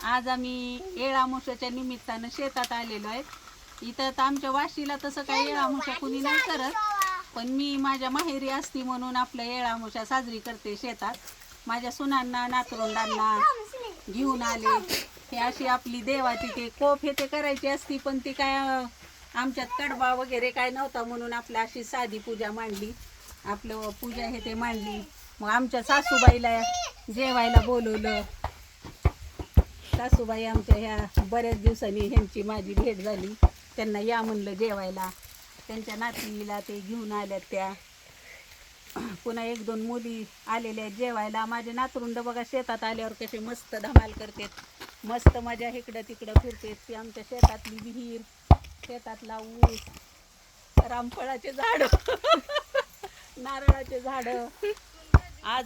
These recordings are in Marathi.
आज आम्ही येळामुशाच्या निमित्तानं शेतात आलेलो आहे. इथं तर आमच्या वाशीला तसं काही येळामुशा कुणी नाही करत पण मी माझ्या माहेरी असती म्हणून आपलं येळामुशा साजरी करते शेतात. माझ्या सुनांना नातरुंडांना घेऊन आले. हे अशी आपली देवाची ते कोप हे ते करायची असती पण ती काय आमच्यात कडबा वगैरे काय नव्हता म्हणून आपलं अशी साधी पूजा मांडली. आपलं पूजा हे ते मांडली. मग आमच्या सासूबाईला जेवायला बोलवलं. सासूबाई आमच्या ह्या बऱ्याच दिवसांनी ह्यांची माझी भेट झाली. त्यांना या म्हणलं जेवायला. त्यांच्या नातीला ते घेऊन आल्यात त्या. पुन्हा एक दोन मुली आलेल्या आहेत जेवायला. माझे नातरुंड बघा शेतात आल्यावर कसे मस्त धमाल करतात. मस्त माझ्या इकडं तिकडं फिरतात. ती आमच्या शेतातली विहीर शेतातला ऊस रामफळाचे झाड नारळाचे झाड. आज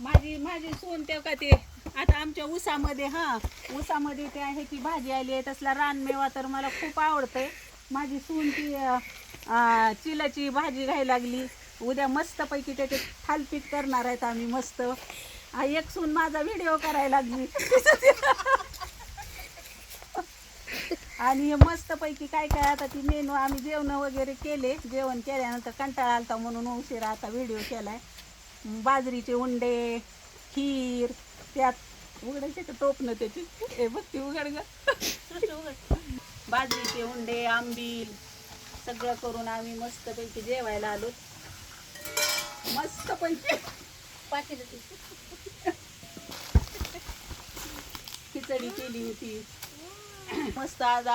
माझी माझी सून ते का ते आता आमच्या ऊसामध्ये हा ऊसामध्ये ते आहे की भाजी आली आहे तसला रानमेवा तर मला खूप आवडते माझी सून ती चिलाची भाजी घ्यायला लागली. उद्या मस्तपैकी त्याचे थालपीट करणार आहेत आम्ही मस्त. हा, एक सून माझा व्हिडिओ करायला लागली. आणि मस्तपैकी काय काय आता ती मेनू आम्ही जेवण वगैरे केले. जेवण केल्यानंतर कंटाळा आलता म्हणून उशिरा आता व्हिडिओ केलाय. बाजरीचे उंडे खीर त्यात उघडायचे का टोपणं त्याची? हे बघ ती उघड ग. बाजरीचे उंडे आंबील सगळं करून आम्ही मस्तपैकी जेवायला आलो. मस्तपैकी खिचडी केली होती. मस्त आज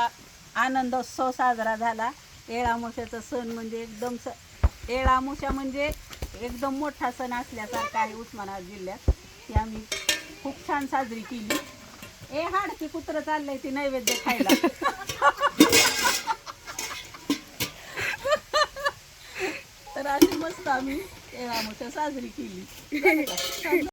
आनंदोत्सव साजरा झाला. येळामुशाचा सण म्हणजे एकदम स येळामुशा म्हणजे एकदम मोठा सण असल्यासारखा आहे उस्मानाबाद जिल्ह्यात. ती आम्ही खूप छान साजरी केली. ए हाडकी कुत्र चाललंय ती नैवेद्य खायला. तर अशी मस्त आम्ही येळामुशा साजरी केली.